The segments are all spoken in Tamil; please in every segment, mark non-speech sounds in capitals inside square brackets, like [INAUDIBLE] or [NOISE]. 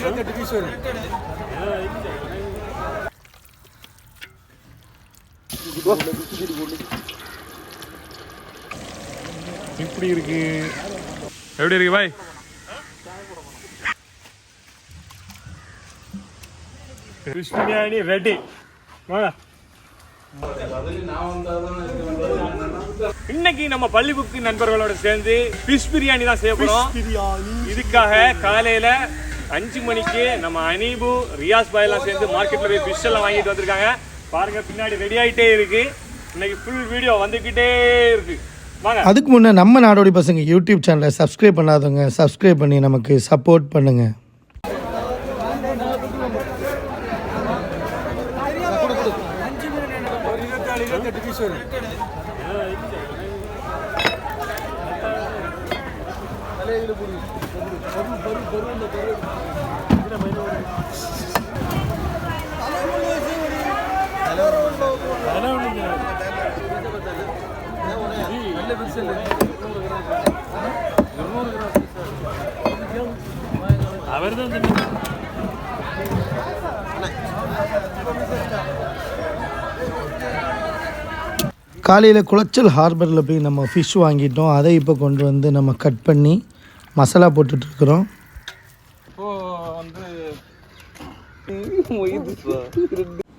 இருபத்தெட்டு பீஸ் வரும் இப்படி இருக்கு. எப்படி இருக்கு பாய்? பிரியாணி ரெடி இன்னைக்கு நம்ம பள்ளிப்புக்கு நண்பர்களோட சேர்ந்து ஃபிஷ் பிரியாணி தான் செய்ய போறோம். இதுக்காக காலையில அஞ்சு மணிக்கு நம்ம அனீபு ரியாஸ் பாய் எல்லாம் சேர்ந்து மார்க்கெட்ல போய் ஃபிஷ் எல்லாம் வாங்கிட்டு வந்திருக்காங்க. பாருங்க பின்னாடி ரெடி ஆயிட்டே இருக்கு. இன்னைக்கு ஃபுல் வீடியோ வந்துகிட்டே இருக்கு. வாங்க. அதுக்கு முன்னே நம்ம நாடோடி பசங்க யூடியூப் சேனலை சப்ஸ்கிரைப் பண்ணாதவங்க சப்ஸ்கிரைப் பண்ணி நமக்கு சப்போர்ட் பண்ணுங்க. ஒரு இருபத்தாலு இருபத்தெட்டு பீஸ் வரும். அவர் தான் காலையில் குளச்சல் ஹார்பரில் போய் நம்ம ஃபிஷ் வாங்கிட்டோம். அதை இப்போ கொண்டு வந்து நம்ம கட் பண்ணி மசாலா போட்டுட்ருக்குறோம்.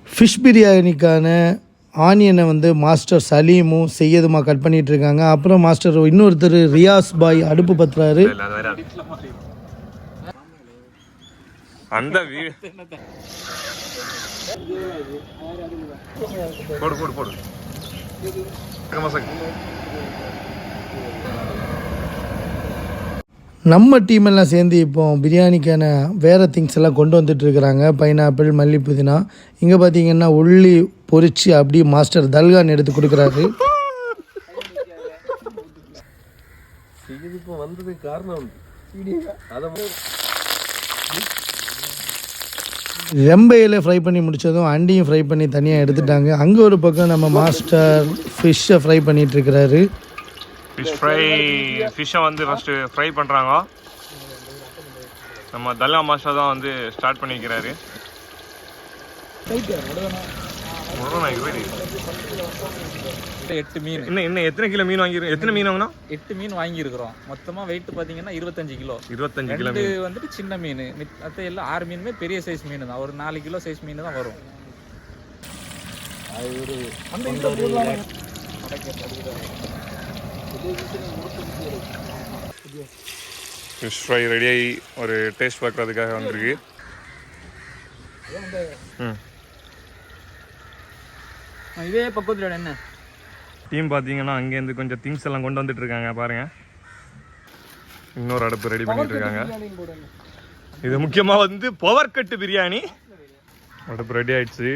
ஃபிஷ் [LAUGHS] பிரியாணிக்கான ஆனியனை வந்து மாஸ்டர் சலீமும் செய்யதுமா கட் பண்ணிட்டு இருக்காங்க அப்புறம் மாஸ்டர் இன்னொருத்தர் ரியாஸ் பாய் அடுப்பு பத்துறாரு. அந்த போடு போடு போடு. நம்ம டீம் எல்லாம் சேர்ந்து இப்போ பிரியாணிக்கான வேறு திங்ஸ் எல்லாம் கொண்டு வந்துட்டு இருக்கிறாங்க. பைனாப்பிள் மல்லி புதினா இங்கே பார்த்தீங்கன்னா உள்ளி பொரிச்சு அப்படியே மாஸ்டர் தல்கான் எடுத்து கொடுக்குறாரு. ரெம்பையில் ஃப்ரை பண்ணி முடிச்சதும் அண்டியும் ஃப்ரை பண்ணி தனியாக எடுத்துட்டாங்க. அங்கே ஒரு பக்கம் நம்ம மாஸ்டர் ஃபிஷ்ஷை ஃப்ரை பண்ணிட்டு இருக்கிறாரு. ஃபிஷ் ஃப்ரை ஃபிஷ்ஷை வந்து ஃபஸ்ட்டு ஃப்ரை பண்ணுறாங்க நம்ம தல்லா மாஸ்டர் தான் வந்து ஸ்டார்ட் பண்ணிக்கிறாரு. எட்டு மீன். இன்னும் இன்னும் எத்தனை கிலோ மீன் வாங்கிருக்கோம் எத்தனை மீன் வாங்கினா? எட்டு மீன் வாங்கியிருக்கிறோம். மொத்தமா வெயிட் பாத்தீங்கன்னா இருபத்தஞ்சு கிலோ. இருபத்தஞ்சு கிலோ ரெண்டு மீன். வந்துட்டு சின்ன மீன். மற்ற எல்லாம் ஆறு மீனுமே பெரிய சைஸ் மீன் தான். ஒரு நாலு கிலோ சைஸ் மீன் தான் வரும். ஃபிஷ் ஃப்ரை ரெடியாகி ஒரு டேஸ்ட் பார்க்குறதுக்காக வந்திருக்கு. ம். இதே பக்கத்துல என்ன? டீம் பார்த்தீங்கன்னா அங்கேருந்து கொஞ்சம் திங்ஸ் எல்லாம் கொண்டு வந்துட்டு இருக்காங்க பாருங்க. இன்னொரு அடுப்பு ரெடி பண்ணிட்டு இருக்காங்க. இது முக்கியமாக வந்து பவர் கட்டு பிரியாணி. அடுப்பு ரெடி ஆயிடுச்சு.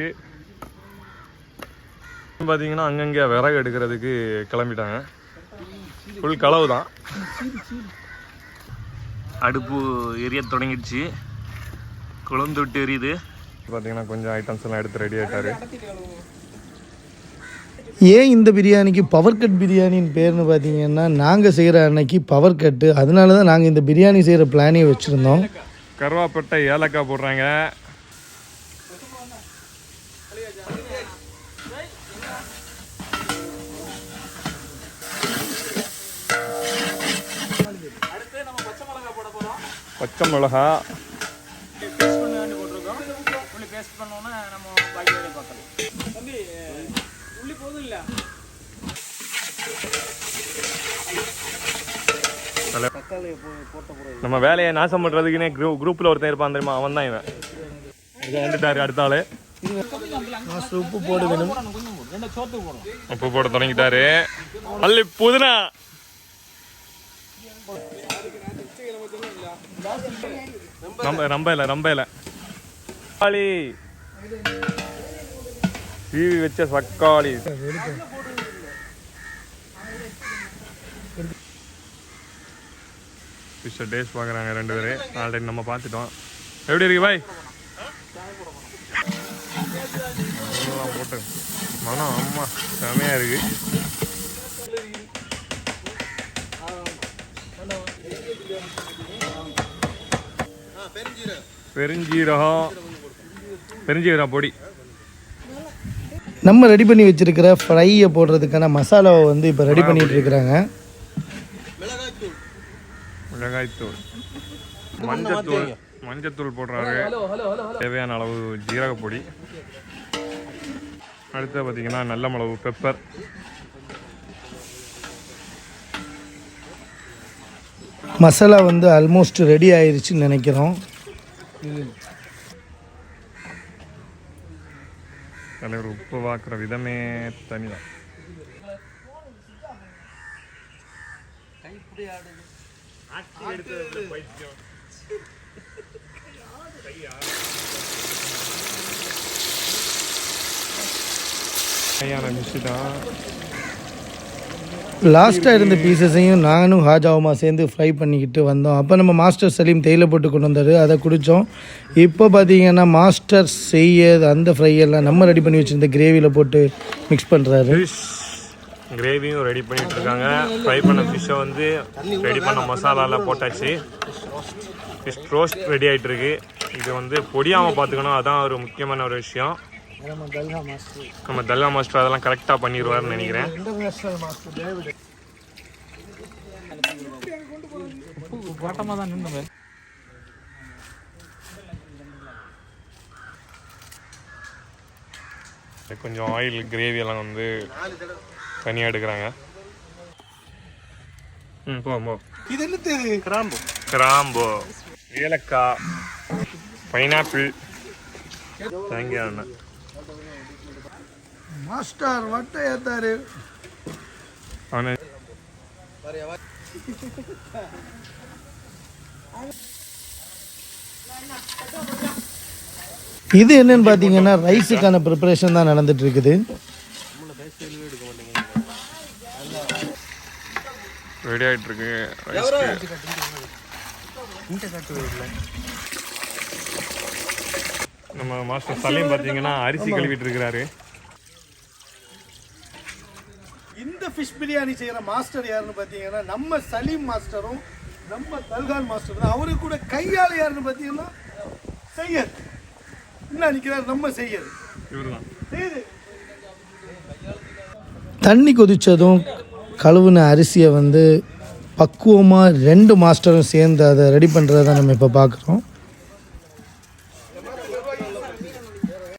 பார்த்தீங்கன்னா அங்கங்கே விறகு எடுக்கிறதுக்கு கிளம்பிட்டாங்க. ஃபுல் களவு தான் அடுப்பு எரிய தொடங்கிடுச்சு. குழந்து விட்டு எரியுது. பார்த்தீங்கன்னா கொஞ்சம் ஐட்டம்ஸ் எல்லாம் எடுத்து ரெடி ஆயிட்டாரு. ஏன் இந்த பிரியாணிக்கு பவர் கட் பிரியாணின்னு பேர்னு பார்த்தீங்கன்னா நாங்கள் செய்கிற அன்னைக்கு பவர் கட்டு அதனால தான் நாங்கள் இந்த பிரியாணி செய்கிற பிளானே வச்சுருந்தோம். கருவாப்பட்டை ஏலக்காய் போடுறாங்க. பச்சை மிளகா. உள்ளி பேஸ்ட் பண்ணோன்னா நம்ம பாக்கி வேலையை பார்க்கலாம். தம்பி உள்ளி போதும் இல்லை? நம்ம வேலையை நாசம் பண்றதுக்குன்னே குரூப் குரூப்ல ஒருத்தன் இருப்பான் தெரியுமா? அவன் தான் இவன். இதை வந்துட்டாரு அடுத்த ஆளு. உப்பு போட வேணும் ரெண்டு சோத்து போடும் உப்பு போட தொடங்கிட்டாரு. மல்லி புதினா. ரொம்ப ரொம்ப இல்லை ரொம்ப இல்லை. தக்காளி. டிவி வச்ச தக்காளி. ஃபிஷ்ஷை டேஸ்ட் பார்க்குறாங்க ரெண்டு பேரும் ஆல்ரெடி நம்ம பார்த்துட்டோம். எப்படி இருக்கு பாய் போட்டு. மனம் அம்மா செமையாக இருக்கு. பெருஞ்சீரகம். பெருஞ்சீரகம் பொடி. நம்ம ரெடி பண்ணி வச்சிருக்கிற ஃப்ரையை போடுறதுக்கான மசாலாவை வந்து இப்போ ரெடி பண்ணிட்டு இருக்கிறாங்க. மிளகாய்த்தூள். மஞ்சத்தூள் மஞ்சத்தூள் போடுறாரு. தேவையான அளவு ஜீரக பொடி அடுத்து பார்த்தீங்கன்னா நல்ல மிளகு பெப்பர் மசாலா வந்து ஆல்மோஸ்ட் ரெடி ஆயிருச்சுன்னு நினைக்கிறோம். தலைவர் உப்பு வாக்குற விதமே தனிதான். கையான மிஷி தான் லாஸ்ட்டாக இருந்த பீசஸையும் நானும் ஹாஜாவுமா சேர்ந்து ஃப்ரை பண்ணிக்கிட்டு வந்தோம். அப்போ நம்ம மாஸ்டர் சலீம் தேயிலை போட்டு கொண்டு வந்தார். அதை குடித்தோம் இப்போ பார்த்தீங்கன்னா மாஸ்டர் செய்ய அந்த ஃப்ரை எல்லாம் நம்ம ரெடி பண்ணி வச்சுருந்த கிரேவியில் போட்டு மிக்ஸ் பண்ணுறாரு கிரேவியும் ரெடி பண்ணிட்டு இருக்காங்க. ஃப்ரை பண்ண ஃபிஷ்ஷை வந்து ரெடி பண்ண மசாலாலாம் போட்டாச்சு. ஃபிஷ் ரோஸ்ட் ரெடி ஆகிட்டு இருக்கு. இது வந்து பொடியாமல் பார்த்துக்கணும். அதான் ஒரு முக்கியமான ஒரு விஷயம். நம்ம தல்கா மாஸ்டர் அதெல்லாம் கரெக்டாக பண்ணிடுவாருன்னு நினைக்கிறேன். வட்டமாக தான் நின்று கொஞ்சம் ஆயில் கிரேவி எல்லாம் வந்து தனியாக எடுக்கிறாங்க. ம் போ போ. இது என்னது? கிராம்பு. கிராம்பு ஏலக்காய் பைனாப்பிள் தேங்காய் எண்ணெய். மாஸ்டர் வட்டை ஏத்தாரு. அவனு இது என்னன்னு பார்த்தீங்கன்னா ரைஸுக்கான ப்ரிப்பரேஷன் தான் நடந்துட்டு இருக்குது ரெடி ஆயிட்டு இருக்கு நம்ம மாஸ்டர் சலீம் பார்த்தீங்கன்னா அரிசி கழுவிட்டு இருக்கிறாரு. இந்த ஃபிஷ் பிரியாணி செய்கிற மாஸ்டர் யாருன்னு பார்த்தீங்கன்னா நம்ம சலீம் மாஸ்டரும் நம்ம தல்கான் மாஸ்டர் தான். அவரு கூட கையால் யாருன்னு பார்த்தீங்கன்னா செய்யர் என்ன நிற்கிறார் நம்ம செய்யர் இவர்தான். தண்ணி கொதிச்சதும் கழுவுன அரிசியை வந்து பக்குவமாக ரெண்டு மாஸ்டரும் சேர்ந்து அதை ரெடி பண்ணுறத நம்ம இப்போ பார்க்குறோம்.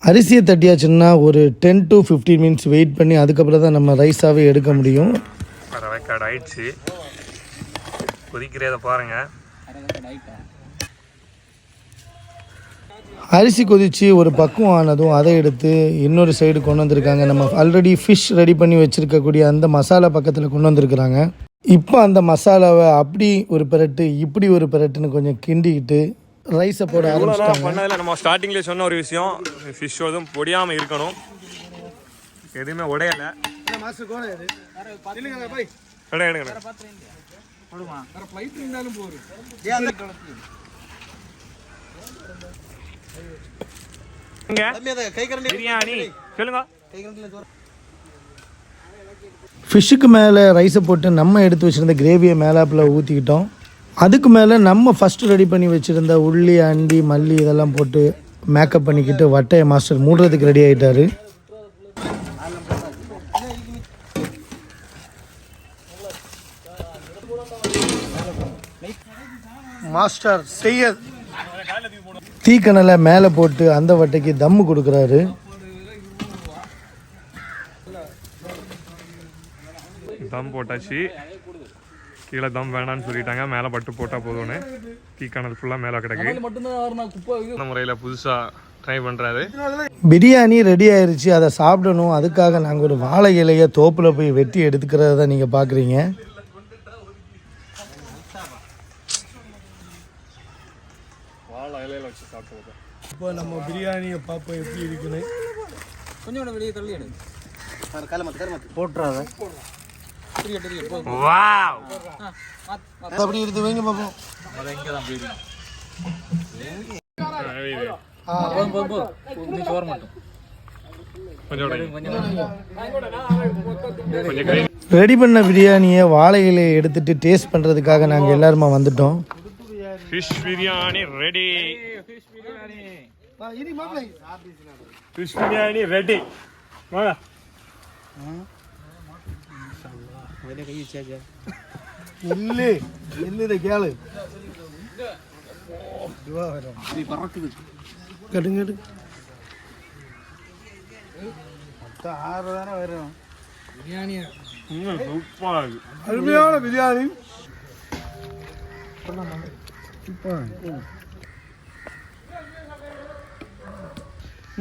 அரிசியை தட்டியாச்சுன்னா ஒரு டென் டு 15 மினிட்ஸ் வெயிட் பண்ணி அதுக்கப்புறம் தான் நம்ம ரைஸாகவே எடுக்க முடியும். ரெக்கார்ட் ஆயிடுச்சு. கொதிக்கிறத பாருங்க. அரிசி கொதித்து ஒரு பக்குவம் ஆனதும் அதை எடுத்து இன்னொரு சைடு கொண்டு வந்திருக்காங்க. நம்ம ஆல்ரெடி ஃபிஷ் ரெடி பண்ணி வச்சுருக்கக்கூடிய அந்த மசாலா பக்கத்தில் கொண்டு வந்திருக்கிறாங்க. இப்போ அந்த மசாலாவை அப்படி ஒரு பிரட்டு இப்படி ஒரு பிரட்டுன்னு கொஞ்சம் கிண்டிக்கிட்டு ரைஸை போட ஆரம்பிச்சிட்டாங்க. பண்ணதில் நம்ம ஸ்டார்டிங்ல சொன்ன ஒரு விஷயம் ஃபிஷ் எதுவும் பொடியாமல் இருக்கணும். எதுவுமே உடையலை. பிரியாணி. சொல்லுங்க. ஃபிஷ்ஷுக்கு மேலே ரைஸை போட்டு நம்ம எடுத்து வச்சுருந்த கிரேவியை மேலாப்பில் ஊற்றிக்கிட்டோம் அதுக்கு மேலே நம்ம ஃபஸ்ட்டு ரெடி பண்ணி வச்சுருந்த உள்ளி அண்டி மல்லி இதெல்லாம் போட்டு மேக்கப் பண்ணிக்கிட்டு வட்டையை மாஸ்டர் மூடுறதுக்கு ரெடி ஆகிட்டாரு மாஸ்டர் செய்ய. தீக்கணலை மேலே போட்டு அந்த வட்டைக்கு தம்மு கொடுக்குறாரு. தம் போட்டாச்சு. கீழே தம் வேணாம்னு சொல்லிட்டாங்க. மேலே பட்டு போட்டால் போதும்னு. தீக்கானல் ஃபுல்லாக மேலே கிடக்கு. இந்த முறையில் புதுசாக ட்ரை பண்ணுறாரு பிரியாணி ரெடி ஆயிருச்சு. அதை சாப்பிடணும். அதுக்காக நாங்கள் ஒரு வாழை இலையை தோப்பில் போய் வெட்டி எடுத்துக்கிறத நீங்கள் பார்க்குறீங்க வாழை இலையில வச்சு சாப்பிட்டு இப்போ நம்ம பிரியாணியை பார்ப்போம் எப்படி இருக்குன்னு. கொஞ்சம் வெளியே தள்ளி எடு. போட்டுறாத. வாவ். அப்படி எடுத்து வைங்க பார்ப்போம் அதை இங்கே தான் போயிருக்கு. ஆ நீ சோறு மட்டும். ரெடி பண்ண பிரியாணியை வாழை இலையை எடுத்துட்டு டேஸ்ட் பண்ணுறதுக்காக நாங்கள் எல்லாருமா வந்துட்டோம். Fish biryani ready fish biryani இனி மாப்பிள்ளை ஃபிஷ் பிரியாணி ரெடி இல்லை இல்லை கேளு கட்டுங்க கட்டு ஆறு தானே வரும் ம், சூப்பரா இருக்கு அருமையான பிரியாணி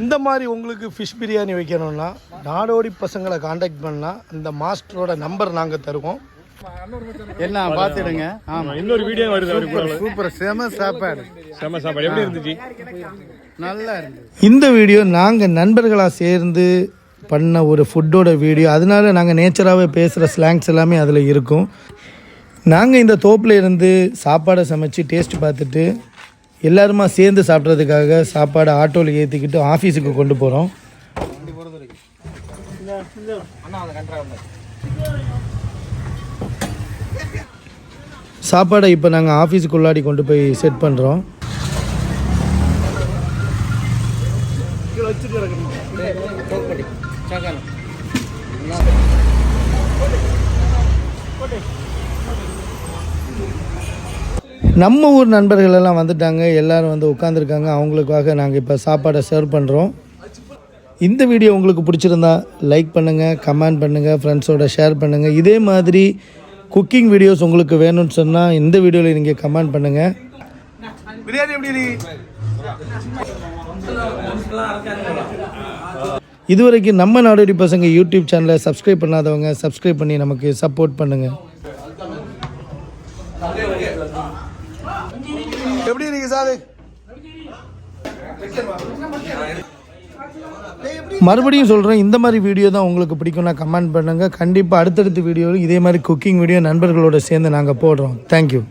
இந்த மாதிரி உங்களுக்கு ஃபிஷ் பிரியாணி வைக்கணும்னா நாடோடி பசங்களை காண்டாக்ட் பண்ணால் அந்த மாஸ்டரோட நம்பர் நாங்கள் தருவோம். எல்லாம் பார்த்துடுங்க. ஆமா. இன்னொரு வீடியோ வருது சூப்பர் செம சாப்பாடு. செம்ம சாப்பாடு. எப்படி இருந்துச்சு? நல்லா இருந்தது இந்த வீடியோ நாங்கள் நண்பர்களாக சேர்ந்து பண்ண ஒரு ஃபுட்டோட வீடியோ அதனால நாங்கள் நேச்சராகவே பேசுகிற ஸ்லாங்ஸ் எல்லாமே அதில் இருக்கும். நாங்கள் இந்த தோப்பில் இருந்து சாப்பாடை சமைச்சு டேஸ்ட் பார்த்துட்டு எல்லாருமா சேர்ந்து சாப்பிட்றதுக்காக சாப்பாடை ஆட்டோவில் ஏற்றிக்கிட்டு ஆஃபீஸுக்கு கொண்டு போகிறோம் சாப்பாடை இப்போ நாங்கள் ஆஃபீஸுக்குள்ளாடி கொண்டு போய் செட் பண்ணுறோம் நம்ம ஊர் நண்பர்கள் எல்லாம் வந்துட்டாங்க எல்லாரும் வந்து உட்காந்துருக்காங்க அவங்களுக்காக நாங்கள் இப்போ சாப்பாடை சர்வ் பண்ணுறோம் இந்த வீடியோ உங்களுக்கு பிடிச்சிருந்தா லைக் பண்ணுங்கள் கமெண்ட் பண்ணுங்கள் ஃப்ரெண்ட்ஸோட ஷேர் பண்ணுங்கள் இதே மாதிரி குக்கிங் வீடியோஸ் உங்களுக்கு வேணும்னு சொன்னால் இந்த வீடியோவில் நீங்கள் கமெண்ட் பண்ணுங்கள் பிரியாணி எப்படி இதுவரைக்கும் நம்ம நாடோடி பசங்க யூடியூப் சேனலை சப்ஸ்கிரைப் பண்ணாதவங்க சப்ஸ்கிரைப் பண்ணி நமக்கு சப்போர்ட் பண்ணுங்கள் எப்படி இருக்கு சாரு மறுபடியும் சொல்கிறேன் இந்த மாதிரி வீடியோ தான் உங்களுக்கு பிடிக்கும்னா கமெண்ட் பண்ணுங்கள் கண்டிப்பாக அடுத்தடுத்த வீடியோவில் இதே மாதிரி குக்கிங் வீடியோ நண்பர்களோடு சேர்ந்து நாங்கள் போடுறோம். தேங்க்யூ